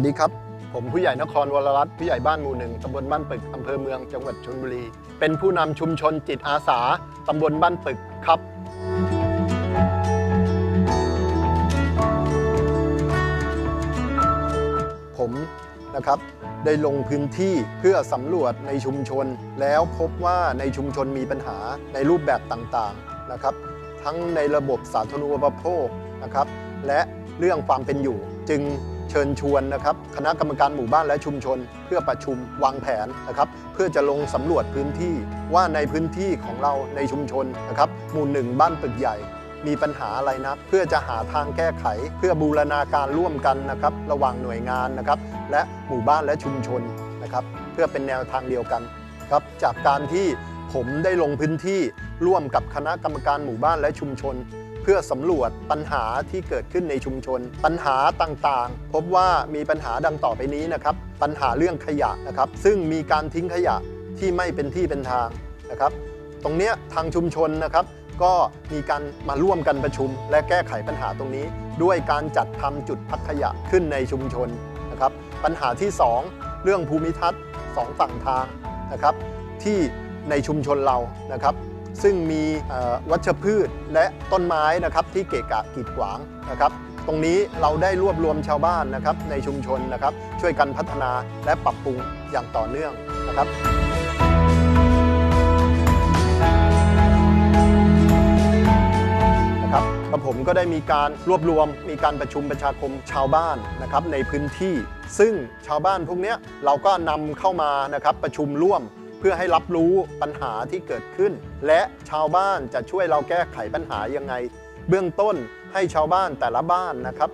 วัสดีครับ ผมผู้ใหญ่นครวรรัตน์ผู้ใหญ่บ้านหมู่หนึ่งตำบลบ้านปึกอำเภอเมืองจังหวัดชลบุรี เป็นผู้นำชุมชนจิตอาสาตำบลบ้านปึกครับผมนะครับได้ลงพื้นที่เพื่อสำรวจในชุมชน แล้วพบว่าในชุมชนมีปัญหาในรูปแบบต่างๆนะครับ ทั้งในระบบสาธารณูปโภคนะครับ และเรื่องความเป็นอยู่จึง เชิญชวนนะครับคณะกรรมการหมู่บ้านและชุมชน เพื่อประชุมวางแผนนะครับเพื่อจะลงสำรวจพื้นที่ว่าในพื้นที่ของเราในชุมชนนะครับหมู่หนึ่งบ้านปึกใหญ่มีปัญหาอะไรนะ เพื่อจะหาทางแก้ไข เพื่อบูรณาการร่วมกันนะครับ ระหว่างหน่วยงานนะครับ และหมู่บ้านและชุมชนนะครับ เพื่อเป็นแนวทางเดียวกันครับ จากการที่ผมได้ลงพื้นที่ร่วมกับคณะกรรมการหมู่บ้านและชุมชน พื่อสำรวจปัญหาที่เกิดขึ้นในชุมชน ปัญหาต่างๆ พบว่ามีปัญหาดังต่อไปนี้นะครับ ปัญหาเรื่องขยะนะครับ ซึ่งมีการทิ้งขยะที่ไม่เป็นที่เป็นทางนะครับ ตรงนี้ทางชุมชนนะครับ ก็มีการมาร่วมกันประชุม และแก้ไขปัญหาตรงนี้ ด้วยการจัดทำจุดพักขยะขึ้นในชุมชนนะครับ ปัญหาที่ 2 เรื่องภูมิทัศน์สองฝั่งทางนะครับ ที่ในชุมชนเรานะครับ ซึ่งมีวัชพืชและต้นไม้นะครับที่เกะกะกีดขวางนะครับ ตรงนี้เราได้รวบรวมชาวบ้านนะครับในชุมชนนะครับ ช่วยกันพัฒนาและปรับปรุงอย่างต่อเนื่องนะครับนะครับกับผมก็ได้มีการรวบรวมมีการประชุมประชาคมชาวบ้านนะครับในพื้นที่ ซึ่งชาวบ้านพวกนี้เราก็นำเข้ามานะครับประชุมร่วม เพื่อให้รับรู้ปัญหาที่เกิดขึ้น และชาวบ้านจะช่วยเราแก้ไขปัญหายังไง เบื้องต้นให้ชาวบ้านแต่ละบ้านนะครับ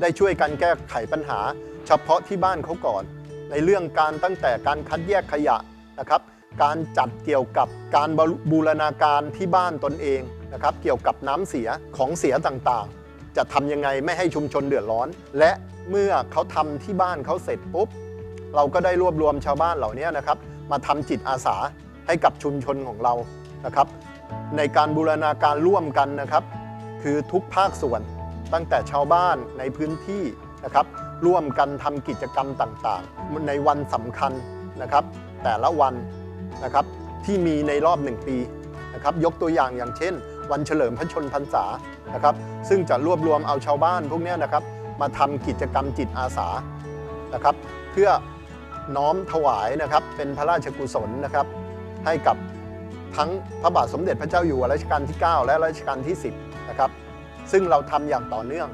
ได้ช่วยกันแก้ไขปัญหา เฉพาะที่บ้านเขาก่อน ในเรื่องการตั้งแต่การคัดแยกขยะนะครับ การจัดเกี่ยวกับการบูรณาการที่บ้านตนเองนะครับ เกี่ยวกับน้ำเสียของเสียต่างๆ จะทำยังไงไม่ให้ชุมชนเดือดร้อน และเมื่อเขาทำที่บ้านเขาเสร็จปุ๊บเราก็ได้รวบรวมชาวบ้านเหล่านี้นะครับ มาทำจิตอาสาให้กับชุมชนของเรานะครับ ในการบูรณาการร่วมกันนะครับ คือทุกภาคส่วนตั้งแต่ชาวบ้านในพื้นที่นะครับ ร่วมกันทำกิจกรรมต่างๆ ในวันสำคัญนะครับ แต่ละวันนะครับที่มีในรอบหนึ่งปีนะครับ ยกตัวอย่างอย่างเช่น วันเฉลิมพระชนพรรษานะครับ ซึ่งจะรวบรวมเอาชาวบ้านพวกนี้นะครับ มาทำกิจกรรมจิตอาสานะครับ เพื่อ น้อมถวายนะครับ เป็นพระราชกุศลนะครับ ให้กับทั้งพระบาทสมเด็จพระเจ้าอยู่หัวรัชกาลที่ 9 และรัชกาลที่ 10 นะครับ ซึ่งเราทำอย่างต่อเนื่อง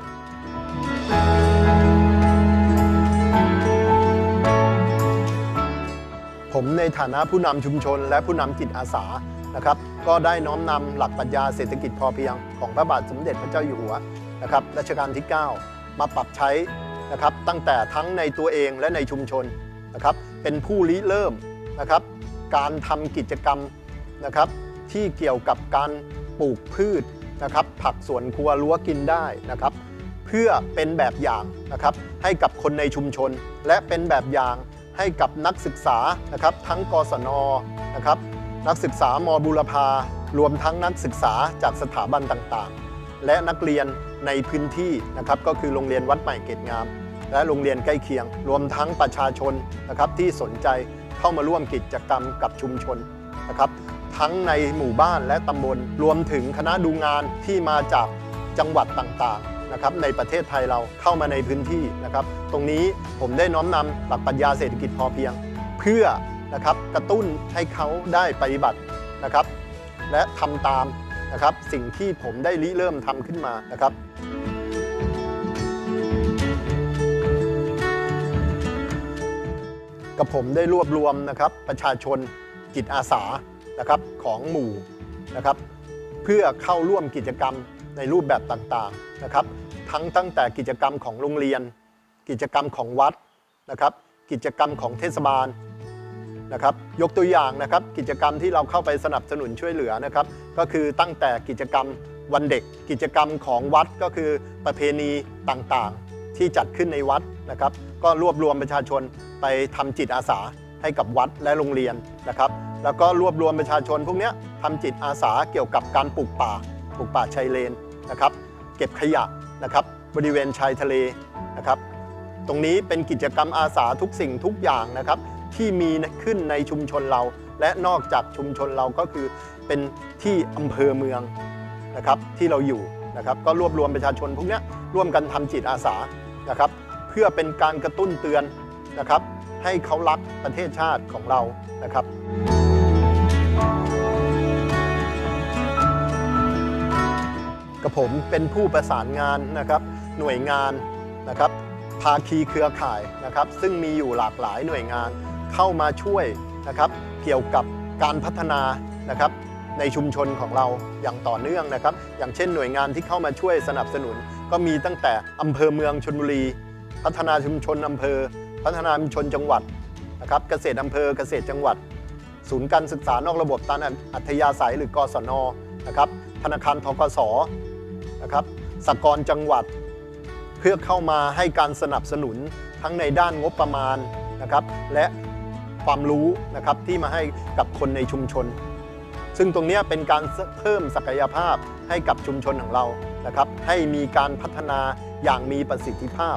ผมในฐานะผู้นำชุมชนและผู้นำจิตอาสานะครับ ก็ได้น้อมนำหลักปรัชญาเศรษฐกิจพอเพียงของพระบาทสมเด็จพระเจ้าอยู่หัวนะครับรัชกาลที่ 9 มาปรับใช้นะครับ ตั้งแต่ทั้งในตัวเองและในชุมชน นะครับเป็นผู้ริเริ่มนะครับการทำกิจกรรมนะครับที่เกี่ยวกับการปลูกพืชนะครับผักสวนครัวรั้วกินได้นะครับเพื่อเป็นแบบอย่างนะครับให้กับคนในชุมชน และเป็นแบบอย่างให้กับนักศึกษานะครับทั้งกศนนะครับนักศึกษามบุรพารวมทั้งนักศึกษาจากสถาบันต่างๆ และนักเรียนในพื้นที่นะครับก็คือโรงเรียนวัดใหม่เกตงาม และโรงเรียนใกล้เคียง รวมทั้งประชาชนนะครับที่สนใจเข้ามาร่วมกิจกรรมกับชุมชนนะครับทั้งในหมู่บ้านและตำบล รวมถึงคณะดูงานที่มาจากจังหวัดต่างๆนะครับในประเทศไทยเราเข้ามาในพื้นที่นะครับตรงนี้ผมได้น้อมนำหลักปรัชญาเศรษฐกิจพอเพียง เพื่อนะครับกระตุ้นให้เขาได้ปฏิบัตินะครับและทำตามนะครับสิ่งที่ผมได้ริเริ่มทำขึ้นมานะครับ กับผมได้รวบรวมนะครับประชาชนจิตอาสานะครับของหมู่นะครับเพื่อเข้าร่วมกิจกรรมในรูปแบบต่างๆนะครับทั้งตั้งแต่กิจกรรมของโรงเรียน กิจกรรมของวัดนะครับกิจกรรมของเทศบาลนะครับยกตัวอย่างนะครับกิจกรรมที่เราเข้าไปสนับสนุนช่วยเหลือนะครับก็คือตั้งแต่กิจกรรมวันเด็ก กิจกรรมของวัดก็คือประเพณีต่างๆ ที่จัดขึ้นในวัดนะครับก็รวบรวมประชาชน ไปทำจิตอาสาให้กับวัดและโรงเรียนนะครับ แล้วก็รวบรวมประชาชนพวกนี้ทำจิตอาสาเกี่ยวกับการปลูกป่าปลูกป่าชายเลนนะครับ เก็บขยะนะครับบริเวณชายทะเลนะครับ ตรงนี้เป็นกิจกรรมอาสาทุกสิ่งทุกอย่างนะครับ ที่มีขึ้นในชุมชนเรา และนอกจากชุมชนเราก็คือเป็นที่อำเภอเมืองนะครับที่เราอยู่นะครับ ก็รวบรวมประชาชนพวกนี้ร่วมกันทำจิตอาสานะครับ เพื่อเป็นการกระตุ้นเตือนนะครับ ให้เขารักประเทศชาติของเรานะครับกับผมเป็นผู้ประสานงานนะครับ หน่วยงานนะครับ ภาคีเครือข่ายนะครับ ซึ่งมีอยู่หลากหลายหน่วยงานเข้ามาช่วยนะครับ เกี่ยวกับการพัฒนานะครับ ในชุมชนของเราอย่างต่อเนื่องนะครับ อย่างเช่นหน่วยงานที่เข้ามาช่วยสนับสนุน ก็มีตั้งแต่อำเภอเมืองชนบุรี พัฒนาชุมชนอำเภอ พัฒนาชุมชนจังหวัดนะครับเกษตรอำเภอเกษตรจังหวัด ศูนย์การศึกษานอกระบบตามอัธยาศัยหรือกศนนะครับธนาคารทกสนะครับสกรจังหวัด เพื่อเข้ามาให้การสนับสนุนทั้งในด้านงบประมาณนะครับและความรู้นะครับที่มาให้กับคนในชุมชน ซึ่งตรงนี้เป็นการเพิ่มศักยภาพให้กับชุมชนของเรานะครับให้มีการพัฒนาอย่างมีประสิทธิภาพ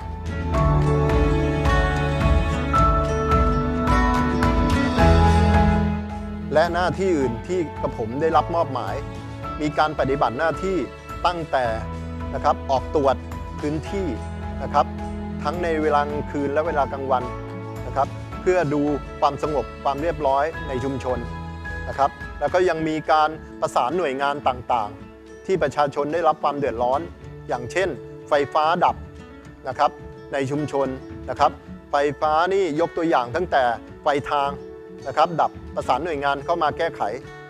และหน้าที่อื่นที่กระผมได้รับมอบหมาย มีการปฏิบัติหน้าที่ตั้งแต่นะครับออกตรวจพื้นที่นะครับ ทั้งในเวลากลางคืนและเวลากลางวันนะครับ เพื่อดูความสงบความเรียบร้อยในชุมชนนะครับ แล้วก็ยังมีการประสานหน่วยงานต่างๆ ที่ประชาชนได้รับความเดือดร้อน อย่างเช่น ไฟฟ้าดับนะครับในชุมชนนะครับ ไฟฟ้านี่ยกตัวอย่างตั้งแต่ไฟทาง นะครับ ดับประสานหน่วยงานเข้ามาแก้ไข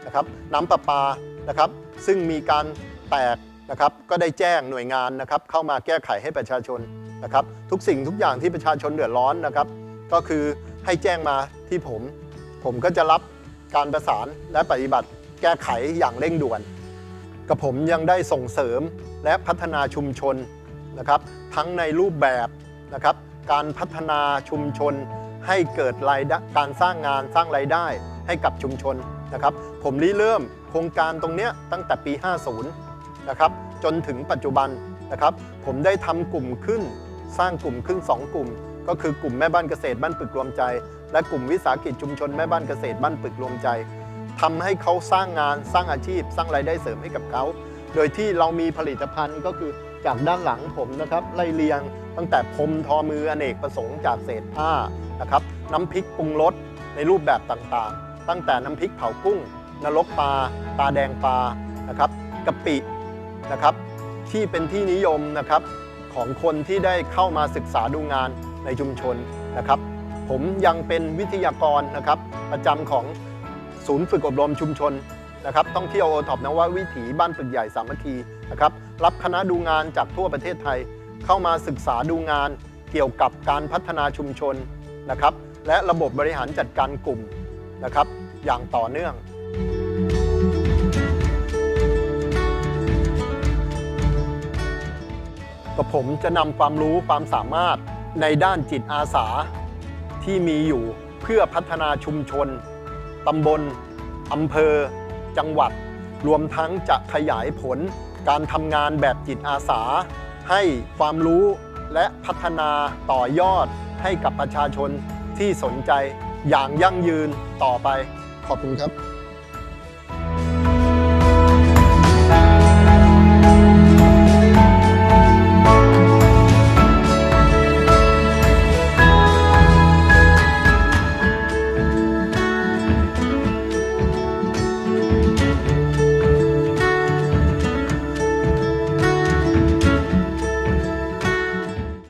นะครับ น้ำประปานะครับ ซึ่งมีการแตกนะครับ ก็ได้แจ้งหน่วยงานนะครับ เข้ามาแก้ไขให้ประชาชนนะครับ ทุกสิ่งทุกอย่างที่ประชาชนเดือดร้อนนะครับ ก็คือให้แจ้งมาที่ผม ผมก็จะรับการประสานและปฏิบัติแก้ไขอย่างเร่งด่วน กับผมยังได้ส่งเสริมและพัฒนาชุมชนนะครับ ทั้งในรูปแบบนะครับ การพัฒนาชุมชน ให้เกิดรายได้การสร้างงานสร้างรายได้ให้กับชุมชนนะครับ ผมริเริ่มโครงการตรงนี้ตั้งแต่ปี 50 นะครับ จนถึงปัจจุบันนะครับ ผมได้ทำกลุ่มขึ้น สร้างกลุ่มขึ้น 2 กลุ่ม ก็คือกลุ่มแม่บ้านเกษตรบ้านปึกรวมใจ และกลุ่มวิสาหกิจชุมชนแม่บ้านเกษตรบ้านปึกรวมใจทำให้เขาสร้างงานสร้างอาชีพ สร้างรายได้เสริมให้กับเขา โดยที่เรามีผลิตภัณฑ์ก็คือจากด้านหลังผมนะครับไล่เรียง ตั้งแต่พรมทอมืออเนกประสงค์จากเศษผ้านะครับน้ำพริกปรุงรสในรูปแบบต่างๆ ตั้งแต่น้ำพริกเผากุ้ง นรกปลาตาแดงปลานะครับกะปินะครับที่เป็นที่นิยมนะครับของคนที่ได้เข้ามาศึกษาดูงานในชุมชนนะครับ ผมยังเป็นวิทยากรนะครับ ประจำของศูนย์ฝึกอบรมชุมชนนะครับท่องเที่ยวโอท็อปนววิถีบ้านปึกใหญ่สามัคคีนะครับรับคณะดูงานจากทั่วประเทศไทย เข้ามาศึกษาดูงานเกี่ยวกับการพัฒนาชุมชนนะครับ และระบบบริหารจัดการกลุ่มนะครับ อย่างต่อเนื่อง กับผมจะนำความรู้ความสามารถในด้านจิตอาสาที่มีอยู่เพื่อพัฒนาชุมชนตำบลอำเภอ จังหวัด รวมทั้งจะขยายผลการทำงานแบบจิตอาสา ให้ความรู้และพัฒนาต่อยอดให้กับประชาชนที่สนใจอย่างยั่งยืนต่อไป ขอบคุณครับ